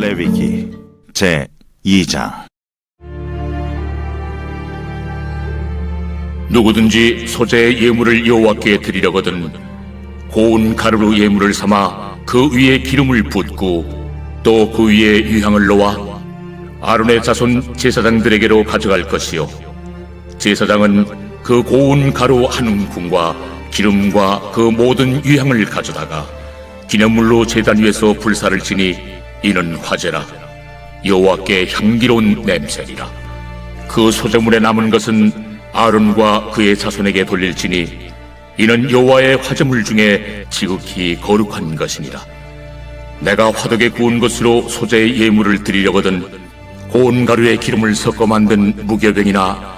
레위기 제 2장. 누구든지 소재의 예물을 여호와께 드리려거든 고운 가루로 예물을 삼아 그 위에 기름을 붓고 또 그 위에 유향을 놓아 아론의 자손 제사장들에게로 가져갈 것이요 제사장은 그 고운 가루 한 움큼과 기름과 그 모든 유향을 가져다가 기념물로 제단 위에서 불사를 지니 이는 화제라 여호와께 향기로운 냄새니라 그 소재물에 남은 것은 아론과 그의 자손에게 돌릴지니 이는 여호와의 화제물 중에 지극히 거룩한 것이니라. 내가 화덕에 구운 것으로 소재의 예물을 드리려거든 고운 가루에 기름을 섞어 만든 무교병이나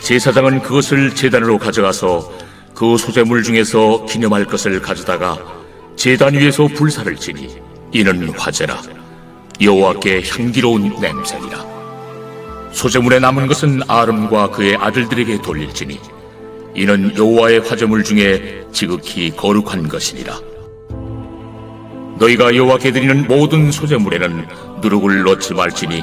제사장은 그것을 제단으로 가져가서 그 소재물 중에서 기념할 것을 가져다가 제단 위에서 불사를 지니 이는 화제라. 여호와께 향기로운 냄새니라. 소재물에 남은 것은 아름과 그의 아들들에게 돌릴지니 이는 여호와의 화제물 중에 지극히 거룩한 것이니라. 너희가 여호와께 드리는 모든 소재물에는 누룩을 넣지 말지니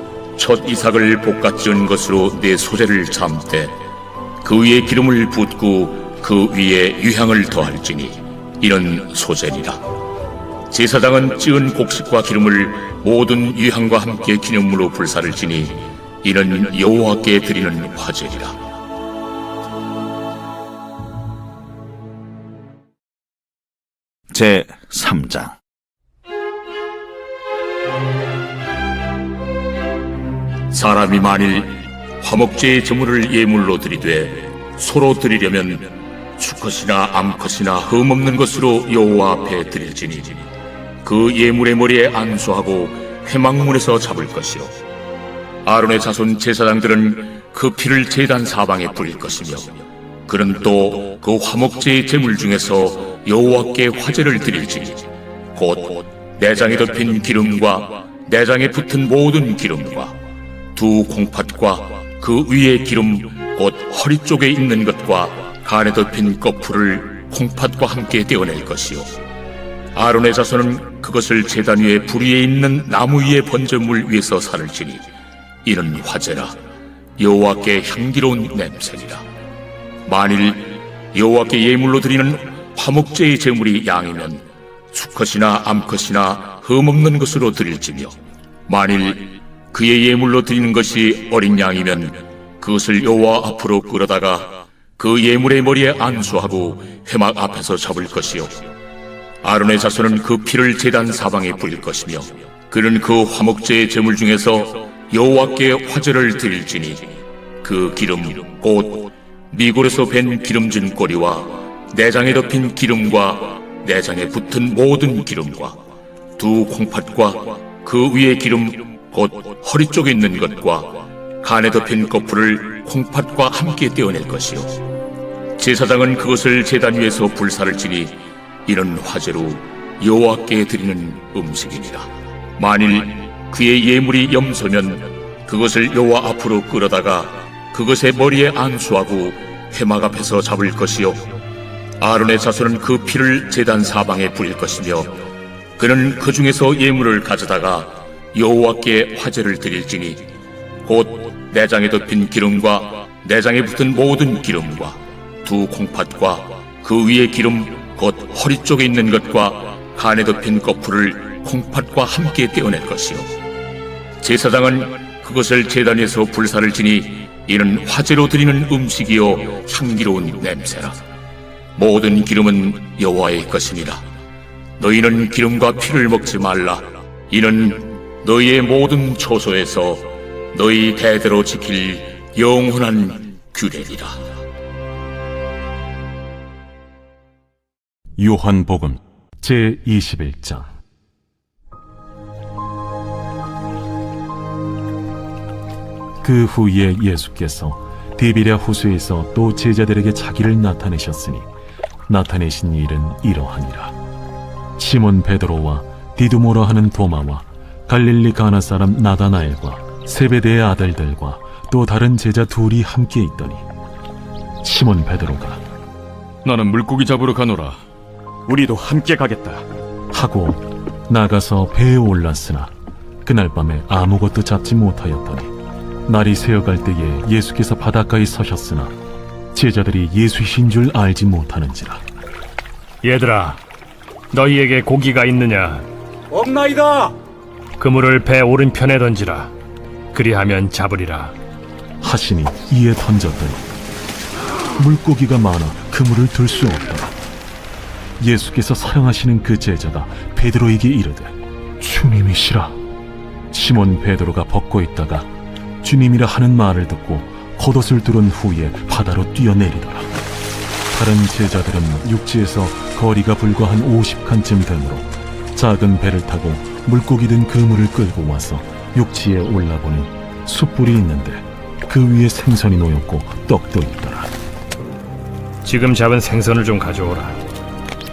첫 이삭을 볶아 지은 것으로 내 소재를 잠때 그 위에 기름을 붓고 그 위에 유향을 더할지니 이는 소재니라. 제사장은 찌은 곡식과 기름을 모든 유향과 함께 기념물로 불사를 지니 이는 여호와께 드리는 화제니라. 제 3장 사람이 만일 화목제의 제물을 예물로 드리되 소로 드리려면 수컷이나 암컷이나 흠없는 것으로 여호와 앞에 드릴지니 그 예물의 머리에 안수하고 회막문에서 잡을 것이요. 아론의 자손 제사장들은 그 피를 제단 사방에 뿌릴 것이며 그는 또 그 화목제의 제물 중에서 여호와께 화제를 드릴지니 곧 내장에 덮인 기름과 내장에 붙은 모든 기름과 두 콩팥과 그 위에 기름 곧 허리 쪽에 있는 것과 간에 덮인 거풀을 콩팥과 함께 떼어낼 것이요. 아론의 자손은 그것을 제단 위에 불 위에 있는 나무 위에 번제물 위에서 살을 지니 이는 화제라. 여호와께 향기로운 냄새니라. 만일 여호와께 예물로 드리는 화목제의 제물이 양이면 수컷이나 암컷이나 흠없는 것으로 드릴지며 만일 그의 예물로 드리는 것이 어린 양이면 그것을 여호와 앞으로 끌어다가 그 예물의 머리에 안수하고 회막 앞에서 잡을 것이요. 아론의 자손은 그 피를 제단 사방에 뿌릴 것이며 그는 그 화목제의 제물 중에서 여호와께 화제를 드릴지니 그 기름 곧 미골에서 밴 기름진 꼬리와 내장에 덮인 기름과 내장에 붙은 모든 기름과 두 콩팥과 그 위에 기름 곧 허리 쪽에 있는 것과 간에 덮인 거풀을 콩팥과 함께 떼어낼 것이요. 제사장은 그것을 제단 위에서 불사를 지니 이는 화제로 여호와께 드리는 음식이니라 만일 그의 예물이 염소면 그것을 여호와 앞으로 끌어다가 그것의 머리에 안수하고 회막 앞에서 잡을 것이요. 아론의 자손은 그 피를 제단 사방에 뿌릴 것이며 그는 그 중에서 예물을 가져다가 여호와께 화제를 드릴지니 곧 내장에 덮인 기름과 내장에 붙은 모든 기름과 두 콩팥과 그 위에 기름 곧 허리 쪽에 있는 것과 간에 덮인 거풀을 콩팥과 함께 떼어낼 것이요. 제사장은 그것을 제단에서 불사를 지니 이는 화제로 드리는 음식이요 향기로운 냄새라. 모든 기름은 여호와의 것이니라. 너희는 기름과 피를 먹지 말라. 이는 너희의 모든 초소에서 너희 대대로 지킬 영원한 규례니라. 요한복음 제 21장. 그 후에 예수께서 디비랴 호수에서 또 제자들에게 자기를 나타내셨으니 나타내신 일은 이러하니라. 시몬 베드로와 디두모라 하는 도마와 갈릴리 가나 사람 나다나엘과 세베대의 아들들과 또 다른 제자 둘이 함께 있더니 시몬 베드로가 나는 물고기 잡으러 가노라. 우리도 함께 가겠다. 하고 나가서 배에 올랐으나 그날 밤에 아무것도 잡지 못하였더니 날이 새어갈 때에 예수께서 바닷가에 서셨으나 제자들이 예수이신 줄 알지 못하는지라 얘들아, 너희에게 고기가 있느냐? 없나이다. 그물을 배 오른편에 던지라. 그리하면 잡으리라. 하시니 이에 던졌더니 물고기가 많아 그물을 들 수 없더라 예수께서 사랑하시는 그 제자가 베드로에게 이르되 주님이시라 시몬 베드로가 벗고 있다가 주님이라 하는 말을 듣고 겉옷을 두른 후에 바다로 뛰어내리더라 다른 제자들은 육지에서 거리가 불과 한 50칸쯤 되므로 작은 배를 타고 물고기 든 그물을 끌고 와서 육지에 올라보니 숯불이 있는데 그 위에 생선이 놓였고 떡도 있더라 지금 잡은 생선을 좀 가져오라.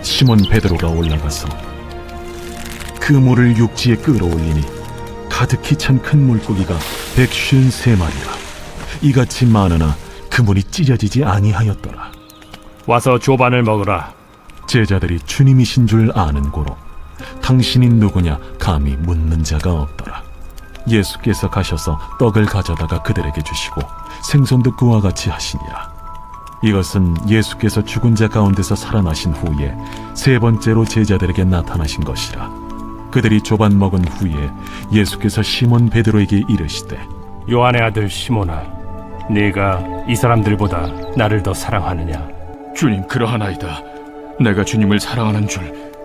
시몬 베드로가 올라가서 그물을 육지에 끌어올리니 가득히 찬 큰 물고기가 백쉰 세 마리라 이같이 많으나 그물이 찢어지지 아니하였더라 와서 조반을 먹으라. 제자들이 주님이신 줄 아는 고로 당신이 누구냐 감히 묻는 자가 없더라. 예수께서 가셔서 떡을 가져다가 그들에게 주시고 생선도 그와 같이 하시니라. 이것은 예수께서 죽은 자 가운데서 살아나신 후에 세 번째로 제자들에게 나타나신 것이라. 그들이 조반 먹은 후에 예수께서 시몬 베드로에게 이르시되 요한의 아들 시몬아, 네가 이 사람들보다 나를 더 사랑하느냐? 주님 그러하나이다. 내가 주님을 사랑하는 줄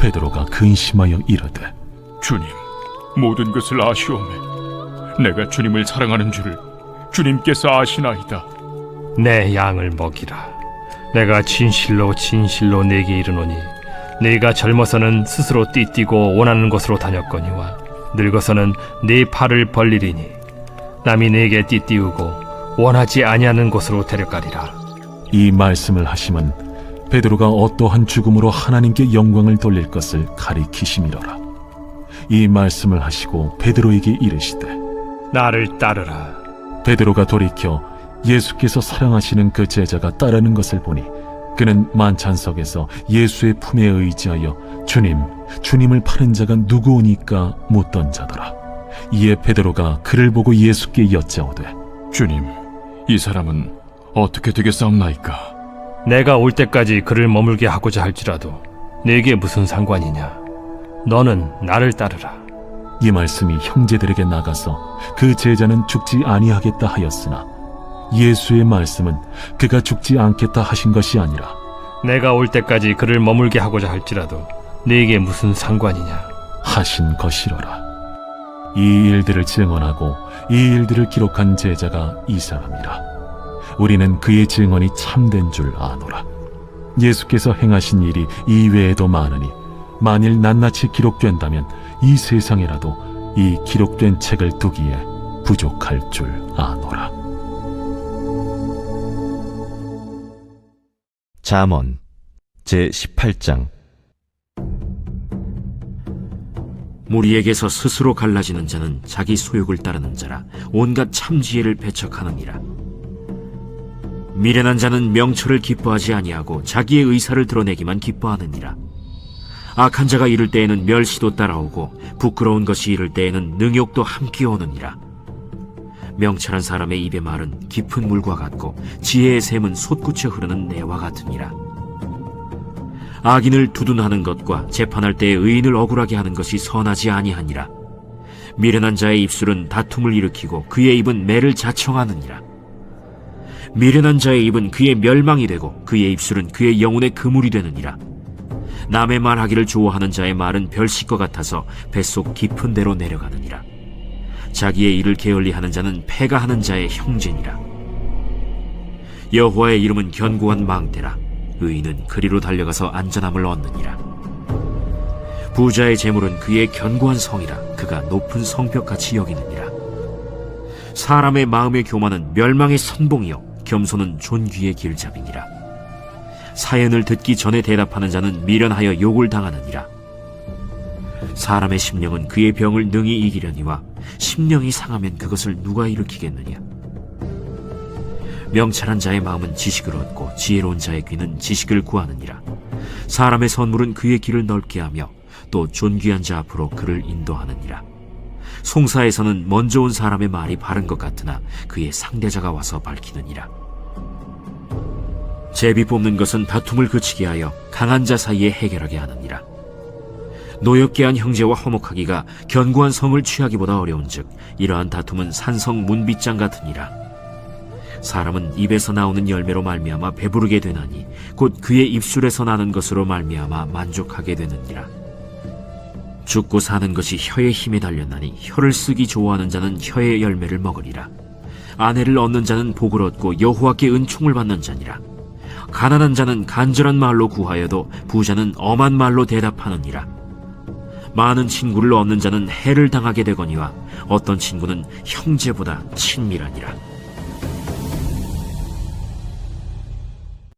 베드로가 근심하여 이르되 주님 모든 것을 아시오매. 내가 주님을 사랑하는 줄 주님께서 아시나이다. 내 양을 먹이라. 내가 진실로 진실로 내게 이르노니 네가 젊어서는 스스로 띠뛰고 원하는 곳으로 다녔거니와 늙어서는 네 팔을 벌리리니 남이 네게 띠띠우고 원하지 아니하는 곳으로 데려가리라. 이 말씀을 하심은 베드로가 어떠한 죽음으로 하나님께 영광을 돌릴 것을 가리키심이로라 이 말씀을 하시고 베드로에게 이르시되 나를 따르라. 베드로가 돌이켜 예수께서 사랑하시는 그 제자가 따르는 것을 보니 그는 만찬석에서 예수의 품에 의지하여 주님, 주님을 파는 자가 누구오니까 묻던 자더라. 이에 베드로가 그를 보고 예수께 여짜오되 주님 이 사람은 어떻게 되겠사옵나이까? 내가 올 때까지 그를 머물게 하고자 할지라도 네게 무슨 상관이냐? 너는 나를 따르라. 이 말씀이 형제들에게 나가서 그 제자는 죽지 아니하겠다 하였으나 예수의 말씀은 그가 죽지 않겠다 하신 것이 아니라 내가 올 때까지 그를 머물게 하고자 할지라도 네게 무슨 상관이냐? 하신 것이로라. 이 일들을 증언하고 이 일들을 기록한 제자가 이 사람이라. 우리는 그의 증언이 참된 줄 아노라. 예수께서 행하신 일이 이 외에도 많으니 만일 낱낱이 기록된다면 이 세상에라도 이 기록된 책을 두기에 부족할 줄 아노라. 잠언 제 18장 무리에게서 스스로 갈라지는 자는 자기 소욕을 따르는 자라 온갖 참지혜를 배척하느니라. 미련한 자는 명철을 기뻐하지 아니하고 자기의 의사를 드러내기만 기뻐하느니라. 악한 자가 이를 때에는 멸시도 따라오고 부끄러운 것이 이를 때에는 능욕도 함께 오느니라. 명철한 사람의 입의 말은 깊은 물과 같고 지혜의 샘은 솟구쳐 흐르는 내와 같으니라. 악인을 두둔하는 것과 재판할 때에 의인을 억울하게 하는 것이 선하지 아니하니라. 미련한 자의 입술은 다툼을 일으키고 그의 입은 매를 자청하느니라. 미련한 자의 입은 그의 멸망이 되고 그의 입술은 그의 영혼의 그물이 되느니라. 남의 말하기를 좋아하는 자의 말은 별식과 같아서 뱃속 깊은 데로 내려가느니라. 자기의 일을 게을리하는 자는 패가 하는 자의 형제니라. 여호와의 이름은 견고한 망대라. 의인은 그리로 달려가서 안전함을 얻느니라. 부자의 재물은 그의 견고한 성이라 그가 높은 성벽같이 여기느니라. 사람의 마음의 교만은 멸망의 선봉이요 겸손은 존귀의 길잡이니라. 사연을 듣기 전에 대답하는 자는 미련하여 욕을 당하느니라. 사람의 심령은 그의 병을 능히 이기려니와 심령이 상하면 그것을 누가 일으키겠느냐. 명철한 자의 마음은 지식을 얻고 지혜로운 자의 귀는 지식을 구하느니라. 사람의 선물은 그의 길을 넓게 하며 또 존귀한 자 앞으로 그를 인도하느니라. 송사에서는 먼저 온 사람의 말이 바른 것 같으나 그의 상대자가 와서 밝히느니라. 제비 뽑는 것은 다툼을 그치게 하여 강한 자 사이에 해결하게 하느니라. 노엽게 한 형제와 화목하기가 견고한 성을 취하기보다 어려운즉 이러한 다툼은 산성 문빗장 같으니라. 사람은 입에서 나오는 열매로 말미암아 배부르게 되나니 곧 그의 입술에서 나는 것으로 말미암아 만족하게 되느니라. 죽고 사는 것이 혀의 힘에 달렸나니 혀를 쓰기 좋아하는 자는 혀의 열매를 먹으리라. 아내를 얻는 자는 복을 얻고 여호와께 은총을 받는 자니라. 가난한 자는 간절한 말로 구하여도 부자는 엄한 말로 대답하느니라. 많은 친구를 얻는 자는 해를 당하게 되거니와 어떤 친구는 형제보다 친밀하니라.